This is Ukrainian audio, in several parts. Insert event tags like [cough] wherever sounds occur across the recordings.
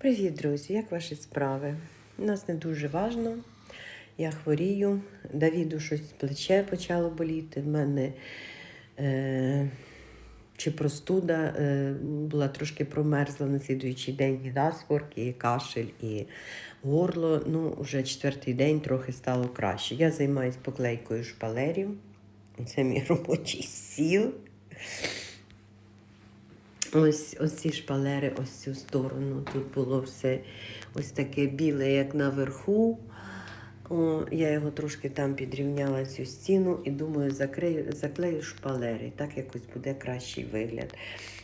Привіт, друзі! Як ваші справи? У нас не дуже важно. Я хворію. Давіду щось плече почало боліти. В мене е, чи простуда е, була трошки промерзла на слідуючий день і насморк, і кашель, і горло. Ну, вже четвертий день трохи стало краще. Я займаюся поклейкою шпалерів. Це мій [laughs] робочий стіл. Ось, ці шпалери, ось цю сторону. Тут було все ось таке біле, як наверху. О, я його трошки там підрівняла цю стіну і думаю, закрию, заклею шпалери. Так якось буде кращий вигляд.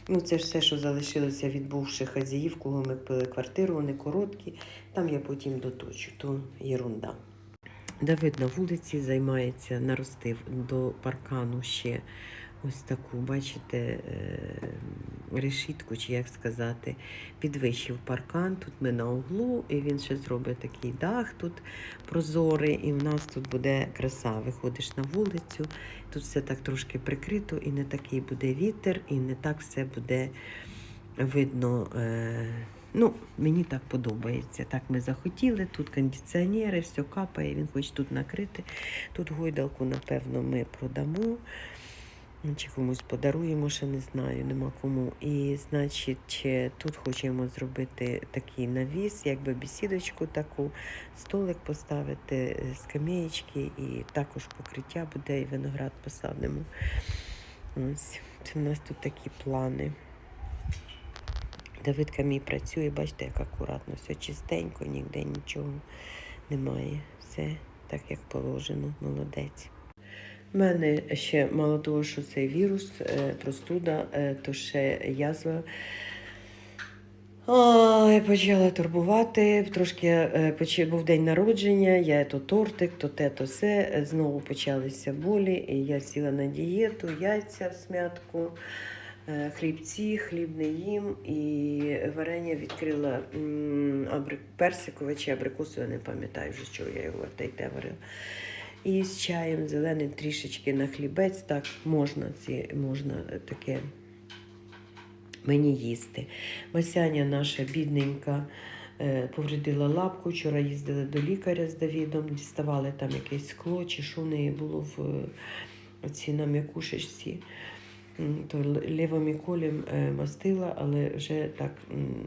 Ну, це ж все, що залишилося від бувших хазяїв, кого ми купили квартиру, вони короткі. Там я потім доточу, то єрунда. Давид на вулиці займається, наростив до паркану ще ось таку, бачите, е, решітку, чи як сказати, підвищив паркан. Тут ми на углу, і він ще зробить такий дах тут прозорий, і в нас тут буде краса. Виходиш на вулицю, тут все так трошки прикрито, і не такий буде вітер, і не так все буде видно. Е, Ну, мені так подобається. Так ми захотіли. Тут кондиціонери, все капає, він хоче тут накрити. Тут гойдалку, напевно, ми продамо. Чи комусь подаруємо, ще не знаю, нема кому. І, значить, тут хочемо зробити такий навіс, якби бесідочку таку, столик поставити, скам'яєчки і також покриття буде, і виноград посадимо. Ось, це в нас тут такі плани. Давидка мій працює, бачите, як акуратно, все чистенько, ніде нічого немає. Все так, як положено, молодець. У мене ще мало того, що цей вірус, е, простуда, е, то ще язва. Ой, почала турбувати. Трошки е, був день народження, я то тортик, то те, то все. Знову почалися болі. І я сіла на дієту, яйця в смятку, хлібці, хліб не їм і варення відкрила м, абри... персикове чи абрикосове, не пам'ятаю вже, чого я його те варила. І з чаєм зеленим трішечки на хлібець, так можна, ці, можна таке мені їсти. Масяня наша бідненька е, повредила лапку. Вчора їздили до лікаря з Давідом, діставали там якесь скло, чи що в неї було в е, цій на м'якушечці. То л- лівоміколем е, мастила, але вже так,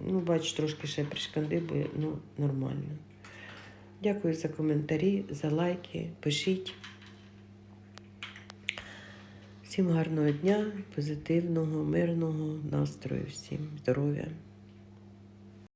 ну, бач, трошки ще пришкандибує, ну, нормально. Дякую за коментарі, за лайки. Пишіть. Всім гарного дня, позитивного, мирного настрою, всім здоров'я.